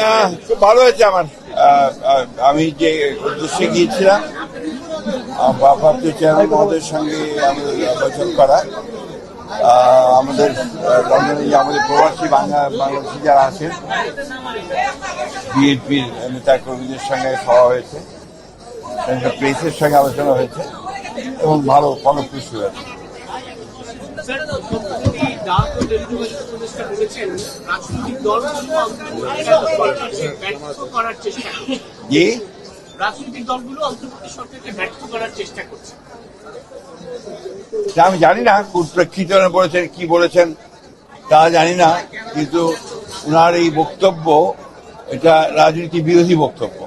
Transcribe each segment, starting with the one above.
আহ, খুব ভালো হয়েছে আমার। আমি যে উদ্দেশ্যে গিয়েছিলাম আহ, ভারপ্রাপ্ত চেয়ারম্যান মহোদয়ের সঙ্গে আমাদের বৈঠক করা আমাদের লন্ডনে যে আমাদের প্রবাসী বাংলা বাংলাদেশি যারা আছেন বিএনপির নেতা কর্মীদের সঙ্গে খাওয়া হয়েছে প্রেসের সঙ্গে আলোচনা হয়েছে এবং ভালো ফলপ্রসূ হয়েছে। ডাক টেলিযোগাযোগ উপদেষ্টা বলেছেন রাজনৈতিক দলগুলো ব্যর্থ করার চেষ্টা করছে যে রাজনৈতিক দলগুলো অন্তর্বর্তী সরকারকে ব্যর্থ করার চেষ্টা করছে। তা আমি জানি না কোন প্রেক্ষিতে বলেছেন কি বলেছেন তা জানি না কিন্তু ওনার এই বক্তব্য এটা রাজনীতি বিরোধী বক্তব্য।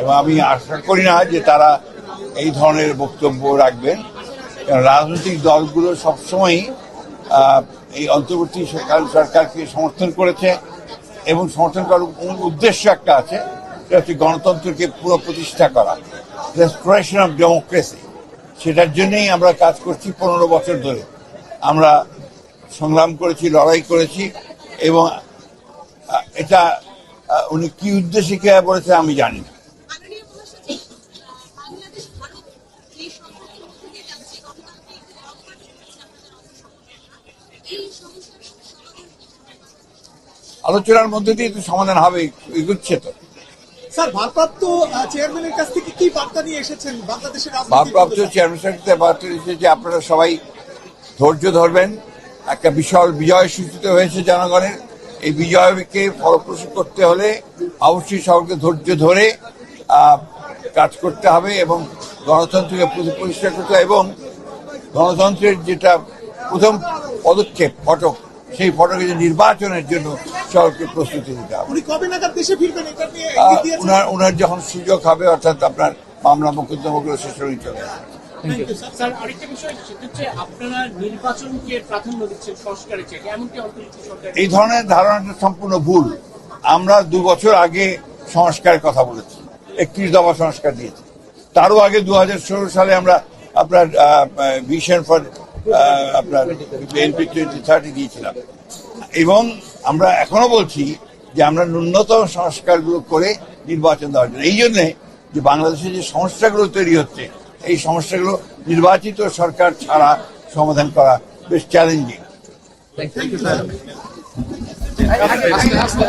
এবং আমি আশা করি না যে তারা এই ধরনের বক্তব্য রাখবেন। রাজনৈতিক দলগুলো সবসময়ই এই অন্তর্বর্তী সরকার সরকারকে সমর্থন করেছে এবং সমর্থন করার উদ্দেশ্য একটা আছে হচ্ছে গণতন্ত্রকে পুরো প্রতিষ্ঠা করা রেস্টোরেশন অফ ডেমোক্রেসি সেটার জন্যই আমরা কাজ করছি পনেরো বছর ধরে। আমরা সংগ্রাম করেছি, লড়াই করেছি এবং এটা উনি কি উদ্দেশ্যে কে বলেছে আমি জানি না মাননীয় মহাসচিব বাংলাদেশ ভারত এই সম্পর্কের মধ্যে দিয়ে যাচ্ছে গণতান্ত্রিক রক্ষা করছে আপনাদের অংশগ্রহণ এই সমস্যার সমাধান আলোচনার মধ্যে দিয়ে তো সমাধান হবে এগুচ্ছে তো। স্যার ভারপ্রাপ্ত চেয়ারম্যানের কাছ থেকে কি বার্তা নিয়ে এসেছেন? বাংলাদেশের ভারপ্রাপ্ত? চেয়ারম্যান বার্তা যে আপনারা সবাই ধৈর্য ধরবেন। একটা বিশাল বিজয় সূচিত হয়েছে জনগণের। এই বিজয়কে ফলপ্রসূ করতে হলে অবশ্যই সকলকে ধৈর্য ধরে কাজ করতে হবে এবং গণতন্ত্রকে পরিষ্কার করতে হবে এবং গণতন্ত্রের যেটা প্রথম পদক্ষেপ ফটক সেই ফটকে নির্বাচনের জন্য সকলকে প্রস্তুতি নিতে হবে। উনি কবে নাগাদ দেশে ফিরবেন এটা নিয়ে আহ, ইঙ্গিত দিয়েছেন? ওনার ওনার যখন সুযোগ হবে অর্থাৎ আপনার মামলা মোকদ্দমাগুলো শেষ হয়ে চলে স্যার আরেকটা বিষয় হচ্ছে আপনারা নির্বাচনকে প্রাধান্য দিচ্ছেন সংস্কারের চেয়ে এমনকি অন্তর্বর্তী সরকার এই ধরনের ধারণাটা সম্পূর্ণ ভুল। আমরা দু বছর আগে সংস্কারের কথা বলেছি একত্রিশ দফা সংস্কার দিয়েছি। তারও আগে দু হাজার ষোলো সালে আমরা আপনার ভিশন ফর আপনার এনপি টোয়েন্টি থার্টি দিয়েছিলাম। এবং আমরা এখনও বলছি যে আমরা ন্যূনতম সংস্কারগুলো করে নির্বাচন দেওয়ার জন্য। এই জন্যে যে বাংলাদেশে যে সমস্যাগুলো তৈরি হচ্ছে, এই সমস্যাগুলো নির্বাচিত সরকার ছাড়া সমাধান করা বেশ চ্যালেঞ্জিং